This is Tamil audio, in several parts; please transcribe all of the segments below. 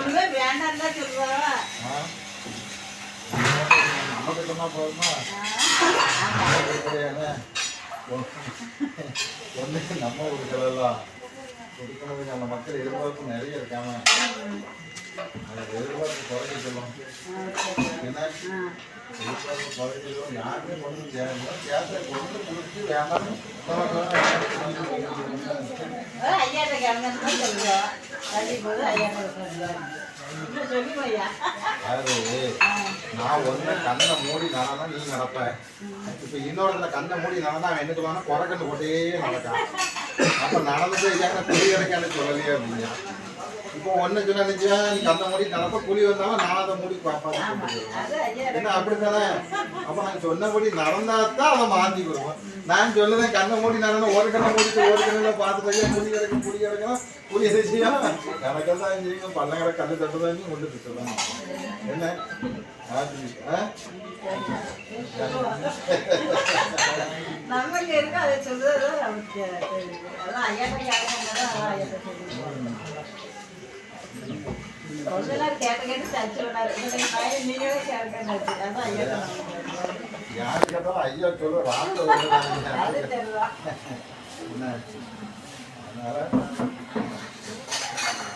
ஒண்ணுமே வேண்டாம் தான்? நமக்கு சொன்னா போதுமா ஒன்று நம்ம கொடுக்கலாம் கொடுக்கணும் நம்ம மக்கள் எதிர்பார்ப்பு நிறைய இருக்காம அதை எதிர்பார்ப்பு குறைக்க சொல்லும் ஏன்னா எதிர்பார்ப்பு குறைக்க சொல்லும் யாருமே கொண்டு தேவை கேட்ட கொண்டு கொடுத்து வேண்டாம் தான் சொல்லுவோம் அதாவது நான் ஒன்று கண்ணை மூடி நடனா நீ நடப்ப. இப்போ இன்னொருத்தர கண்ணை மூடி நடந்தா அவன் என்ன சொல்லுவானா குறைக்கண்ணு போட்டே நடக்கான். அப்போ நடந்து போய் ஏன்னா குழி சொல்லலையே அப்படின்னா. இப்போ ஒன்று சொன்ன நினைச்சா நீ கண்ணை மூடி நடப்ப குழி வந்தாலும் நான் அதை மூடி ஐயா என்ன அப்படித்தானே? அப்போ நாங்கள் சொன்னபடி நடந்தா தான் அதை மாற்றி கொடுப்போம் நான் சொல்லுதேன் கண்ணை மூடி நடந்தா ஒரு கண்ணை மூடிட்டு ஒரு கண்ணில் பார்த்துட்டு புளி கிடக்கும் புளி கிடக்கும். புளி எதை செய்யும் எனக்கெல்லாம் செய்யும் பல்லங்கரை கண்ணு தட்டு தான் கொண்டு திட்டுதான் என்ன? நமக்கு இருக்கு அதை சொல்றது அவருக்கு தெரியுது. அதான் ஐயாட்ட ஐயா சொல்ல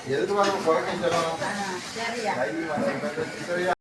எதுக்கு வர குறைக்க சொல்லணும்